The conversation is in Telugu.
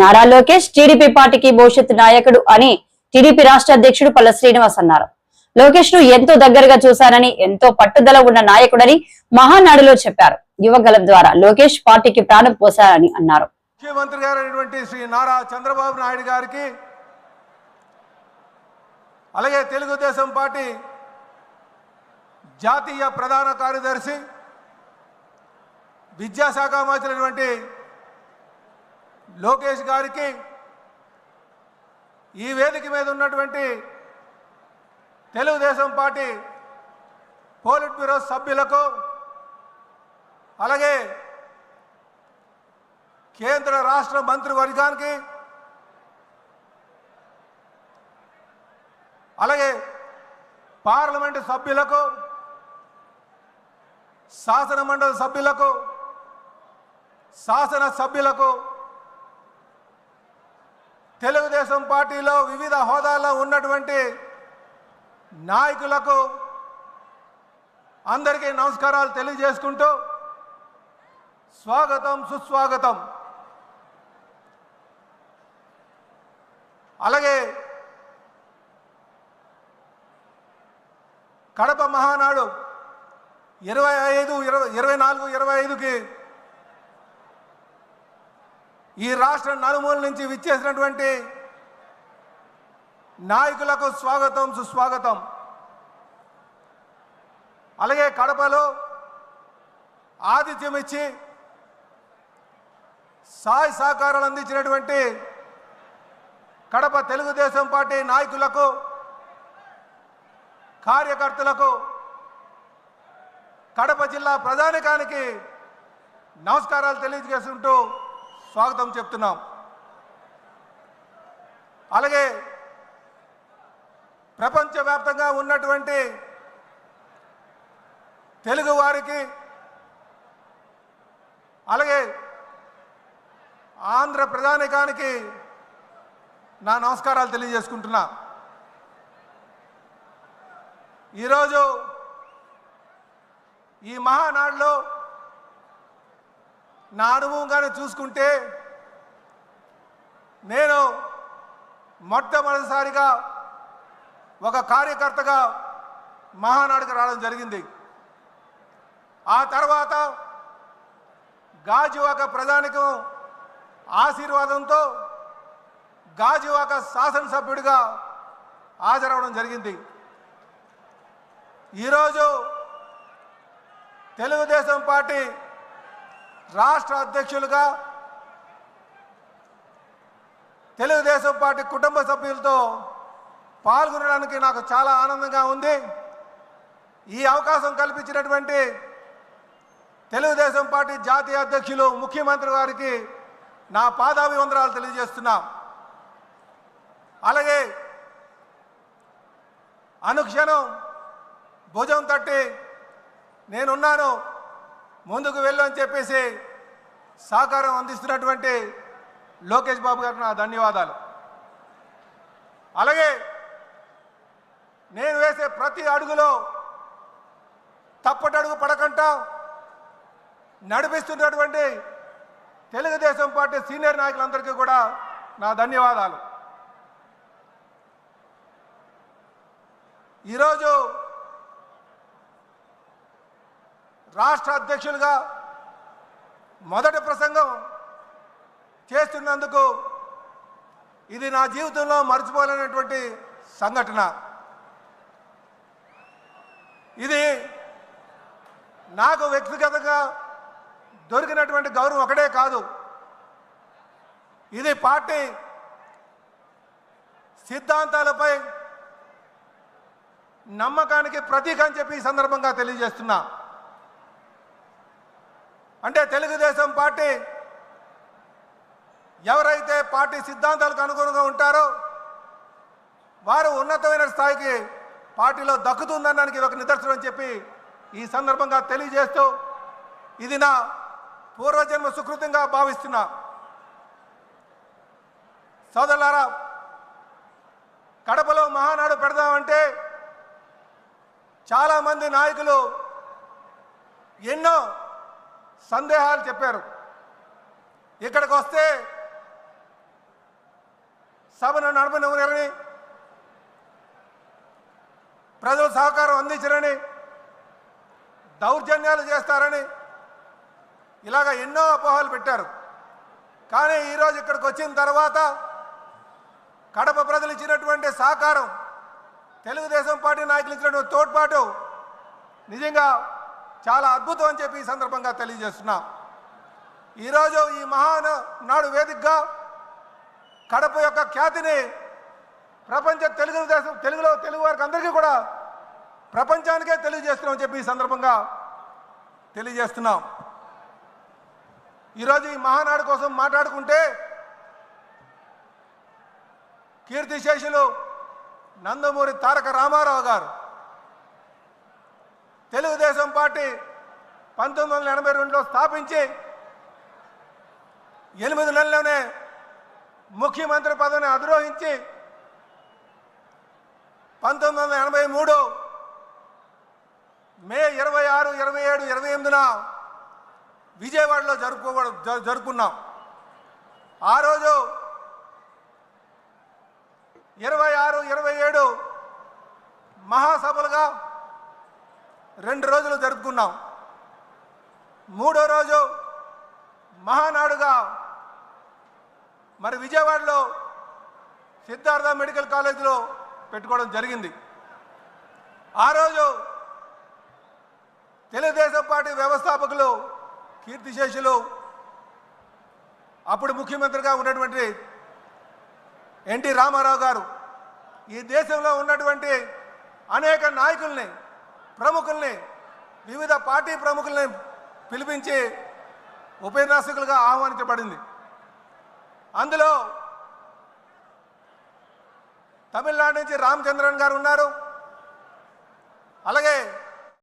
నారా లోకేష్ టీడీపీ పార్టీకి భవిష్యత్ నాయకుడు అని టీడీపీ రాష్ట్ర అధ్యక్షుడు పల్ల శ్రీనివాస్ అన్నారు. లోకేష్ను ఎంతో దగ్గరగా చూశానని ఎంతో పట్టుదల ఉన్న నాయకుడని మహానాడులో చెప్పారు. యువగలం ద్వారా లోకేష్ పార్టీకి ప్రాణం పోశారని అన్నారు. ముఖ్యమంత్రి గారు శ్రీ నారా చంద్రబాబు నాయుడు గారికి అలాగే తెలుగుదేశం పార్టీ జాతీయ ప్రధాన కార్యదర్శి విద్యాశాఖ మంత్రి లోకేష్ గారికి ఈ వేదిక మీద ఉన్నటువంటి తెలుగుదేశం పార్టీ పోలిట్ బ్యూరో సభ్యులకు అలాగే కేంద్ర రాష్ట్ర మంత్రివర్గానికి అలాగే పార్లమెంటు సభ్యులకు శాసనమండలి సభ్యులకు శాసన సభ్యులకు తెలుగుదేశం పార్టీలో వివిధ హోదాల్లో ఉన్నటువంటి నాయకులకు అందరికీ నమస్కారాలు తెలియజేసుకుంటూ స్వాగతం సుస్వాగతం. అలాగే కడప మహానాడు ఇరవై ఐదు ఇరవై ఇరవై నాలుగు ఇరవై ఐదుకి ఈ రాష్ట్ర నలుమూల నుంచి విచ్చేసినటువంటి నాయకులకు స్వాగతం సుస్వాగతం. అలాగే కడపలో ఆతిథ్యం ఇచ్చి సాయ సహకారాలు అందించినటువంటి కడప తెలుగుదేశం పార్టీ నాయకులకు కార్యకర్తలకు కడప జిల్లా ప్రధానికానికి నమస్కారాలు తెలియజేసుకుంటూ స్వాగతం చెప్తున్నాం. అలాగే ప్రపంచవ్యాప్తంగా ఉన్నటువంటి తెలుగు వారికి అలాగే ఆంధ్ర ప్రధానికానికి నా నమస్కారాలు తెలియజేసుకుంటున్నా. ఈరోజు ఈ మహానాడులో నా అనుభవంగానే చూసుకుంటే నేను మొట్టమొదటిసారిగా ఒక కార్యకర్తగా మహానాడుకు రావడం జరిగింది. ఆ తర్వాత గాజువాక ప్రధానికం ఆశీర్వాదంతో గాజువాక శాసనసభ్యుడిగా హాజరవడం జరిగింది. ఈరోజు తెలుగుదేశం పార్టీ రాష్ట్ర అధ్యక్షులుగా తెలుగుదేశం పార్టీ కుటుంబ సభ్యులతో పాల్గొనడానికి నాకు చాలా ఆనందంగా ఉంది. ఈ అవకాశం కల్పించినటువంటి తెలుగుదేశం పార్టీ జాతీయ అధ్యక్షులు ముఖ్యమంత్రి గారికి నా పాదాభివందనాలు తెలియజేస్తున్నా. అలాగే అనుక్షణం భుజం తట్టి నేనున్నాను. ముందుకు వెళ్ళు అని చెప్పేసి సహకారం అందిస్తున్నటువంటి లోకేష్ బాబు గారికి నా ధన్యవాదాలు. అలాగే నేను వేసే ప్రతి అడుగులో తప్పటడుగు పడకుండా నడిపిస్తున్నటువంటి తెలుగుదేశం పార్టీ సీనియర్ నాయకులందరికీ కూడా నా ధన్యవాదాలు. ఈరోజు రాష్ట్ర అధ్యక్షులుగా మొదటి ప్రసంగం చేస్తున్నందుకు ఇది నా జీవితంలో మర్చిపోలేనటువంటి సంఘటన. ఇది నాకు వ్యక్తిగతంగా దొరికినటువంటి గౌరవం ఒకటే కాదు. ఇది పార్టీ సిద్ధాంతాలపై నమ్మకానికి ప్రతీక అని చెప్పి ఈ సందర్భంగా తెలియజేస్తున్నా. అంటే తెలుగుదేశం పార్టీ ఎవరైతే పార్టీ సిద్ధాంతాలకు అనుగుణంగా ఉంటారో వారు ఉన్నతమైన స్థాయికి పార్టీలో దక్కుతుందనడానికి ఒక నిదర్శనం అని చెప్పి ఈ సందర్భంగా తెలియజేస్తూ ఇది నా పూర్వజన్మ సుకృతంగా భావిస్తున్నా. సోదరులారా కడపలో మహానాడు పెడదామంటే చాలామంది నాయకులు ఎన్నో సందేహాలు చెప్పారు. ఇక్కడికి వస్తే సభను నడపనివ్వరని ప్రజలు సహకారం అందించరని దౌర్జన్యాలు చేస్తారని ఇలాగ ఎన్నో అపోహలు పెట్టారు. కానీ ఈరోజు ఇక్కడికి వచ్చిన తర్వాత కడప ప్రజలు ఇచ్చినటువంటి సహకారం తెలుగుదేశం పార్టీ నాయకులు ఇచ్చినటువంటి తోడ్పాటు నిజంగా చాలా అద్భుతం అని చెప్పి ఈ సందర్భంగా తెలియజేస్తున్నాం. ఈరోజు ఈ మహాన నాడు వేదికగా కడప యొక్క ఖ్యాతిని ప్రపంచ తెలుగుదేశం తెలుగులో తెలుగు వారికి అందరికీ కూడా ప్రపంచానికే తెలియజేస్తున్నామని చెప్పి ఈ సందర్భంగా తెలియజేస్తున్నాం. ఈరోజు ఈ మహానాడు కోసం మాట్లాడుకుంటే కీర్తిశేషులు నందమూరి తారక రామారావు గారు తెలుగుదేశం పార్టీ పంతొమ్మిది వందల ఎనభై రెండులో స్థాపించి ఎనిమిది నెలలోనే ముఖ్యమంత్రి పదవిని అధిరోహించి పంతొమ్మిది వందల ఎనభై మూడు మే ఇరవై ఆరు ఇరవై ఏడు ఇరవై ఎనిమిదిన విజయవాడలో జరుపుకో జ- జరుపుకున్నాం. ఆ రోజు ఇరవై ఆరు ఇరవై ఏడు మహాసభలుగా రెండు రోజులు జరుపుకున్నాం. మూడో రోజు మహానాడుగా మరి విజయవాడలో సిద్ధార్థ మెడికల్ కాలేజీలో పెట్టుకోవడం జరిగింది. ఆ రోజు తెలుగుదేశం పార్టీ వ్యవస్థాపకులు కీర్తిశేషులు అప్పుడు ముఖ్యమంత్రిగా ఉన్నటువంటి ఎన్టీ రామారావు గారు ఈ దేశంలో ఉన్నటువంటి అనేక నాయకుల్ని ప్రముఖుల్ని వివిధ పార్టీ ప్రముఖుల్ని పిలిపించి ఉపన్యాసకులుగా ఆహ్వానించబడింది. అందులో తమిళనాడు నుంచి రామచంద్రన్ గారు ఉన్నారు. అలాగే